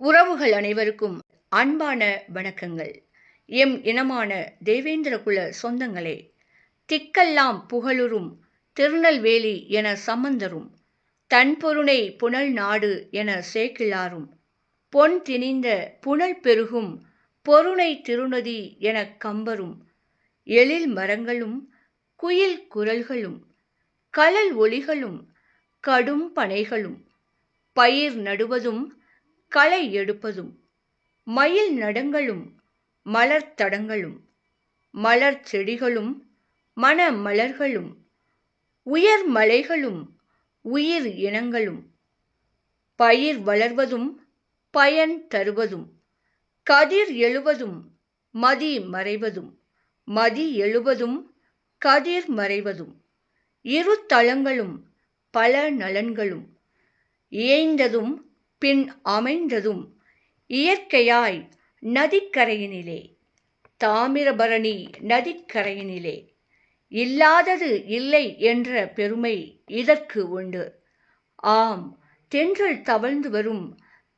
உறவுகள் அனைவருக்கும் அன்பான வணக்கங்கள். எம் இனமான தேவேந்திரகுல சொந்தங்களே திக்கெல்லாம் புகழுறும் திருநெல்வேலி என சம்பந்தரும் தன்பொருணை புனல் நாடு என சேக்கிழாரும் பொன் திணிந்த புனல் பெருகும் பொருணை திருநதி எனக் கம்பரும் எழில் மரங்களும் குயில் குரல்களும் கலல் ஒளிகளும் கடும் பனைகளும் பயிர் நடுவதும் களை எடுப்பதும் மயில் நடங்களும் மலர் தடங்களும் மலர் செடிகளும் மன மலர்களும் உயர் மலைகளும் உயிர் இனங்களும் பயிர் வளர்வதும் பயன் தருவதும் கதிர் எழுவதும் மதி மறைவதும் மதி எழுவதும் கதிர் மறைவதும் இரு தளங்களும் பல நலன்களும் இயைந்ததும் பின் அமைந்ததும் இயற்கையாய் நதிக்கரையினிலே தாமிரபரணி நதிக்கரையினிலே. இல்லாதது இல்லை என்ற பெருமை இதற்கு உண்டு. ஆம் தென்றல் தவழ்ந்து வரும்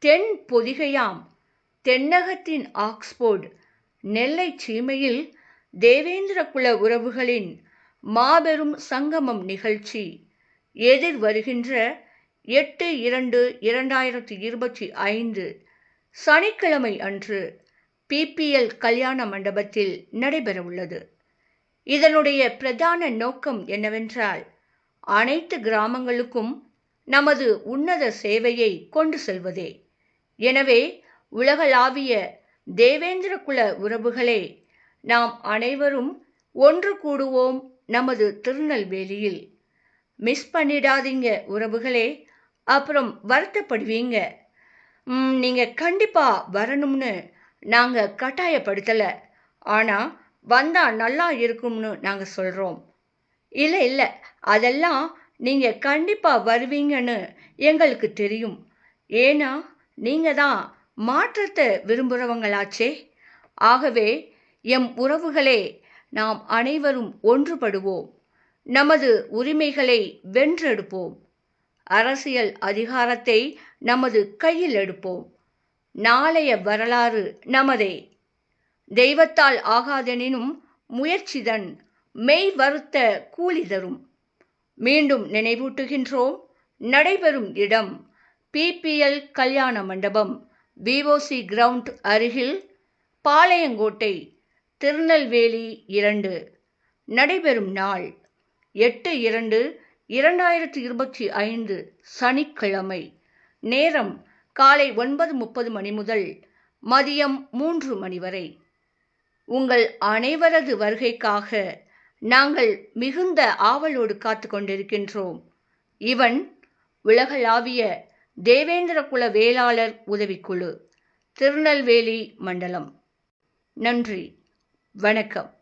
தென் பொதிகையாம் தென்னகத்தின் ஆக்ஸ்போர்டு நெல்லை சீமையில் தேவேந்திர குல உறவுகளின் மாபெரும் சங்கமம் நிகழ்ச்சி எதிர் வருகின்ற எட்டு இரண்டு இரண்டாயிரத்தி இருபத்தி ஐந்து சனிக்கிழமை அன்று பிபிஎல் கல்யாண மண்டபத்தில் நடைபெறவுள்ளது. இதனுடைய பிரதான நோக்கம் என்னவென்றால் அனைத்து கிராமங்களுக்கும் நமது உன்னத சேவையை கொண்டு செல்வதே. எனவே உலகளாவிய தேவேந்திர குல உறவுகளே நாம் அனைவரும் ஒன்று கூடுவோம் நமது திருநெல்வேலியில். மிஸ் பண்ணிடாதீங்க உறவுகளே அப்புறம் வருத்தப்படுவீங்க. நீங்கள் கண்டிப்பாக வரணும்னு நாங்கள் கட்டாயப்படுத்தலை. ஆனால் வந்தால் நல்லா இருக்கும்னு நாங்கள் சொல்கிறோம் இல்லை இல்லை அதெல்லாம் நீங்கள் கண்டிப்பாக வருவீங்கன்னு எங்களுக்கு தெரியும். ஏன்னா நீங்கள் தான் மாற்றத்தை விரும்புகிறவங்களாச்சே ஆகவே எம் உறவுகளே நாம் அனைவரும் ஒன்றுபடுவோம். நமது உரிமைகளை வென்றெடுப்போம். அரசியல் அதிகாரத்தை நமது கையில் எடுப்போம். நாளைய வரலாறு நமதே. தெய்வத்தால் ஆகாதெனினும் முயற்சிதன் மெய் வருத்த கூலி தரும். மீண்டும் நினைவூட்டுகின்றோம். நடைபெறும் இடம் பிபிஎல் கல்யாண மண்டபம் விஓசி கிரவுண்ட் அருகில் பாளையங்கோட்டை திருநெல்வேலி இரண்டு. நடைபெறும் நாள் எட்டு இரண்டு இரண்டாயிரத்தி இருபத்தி ஐந்து சனிக்கிழமை நேரம் காலை ஒன்பது முப்பது மணி முதல் மதியம் மூன்று மணி வரை. உங்கள் அனைவரது வருகைக்காக நாங்கள் மிகுந்த ஆவலோடு காத்து கொண்டிருக்கின்றோம். இவன் உலகளாவிய தேவேந்திர குல வேளாளர் உதவிக்குழு திருநெல்வேலி மண்டலம். நன்றி. வணக்கம்.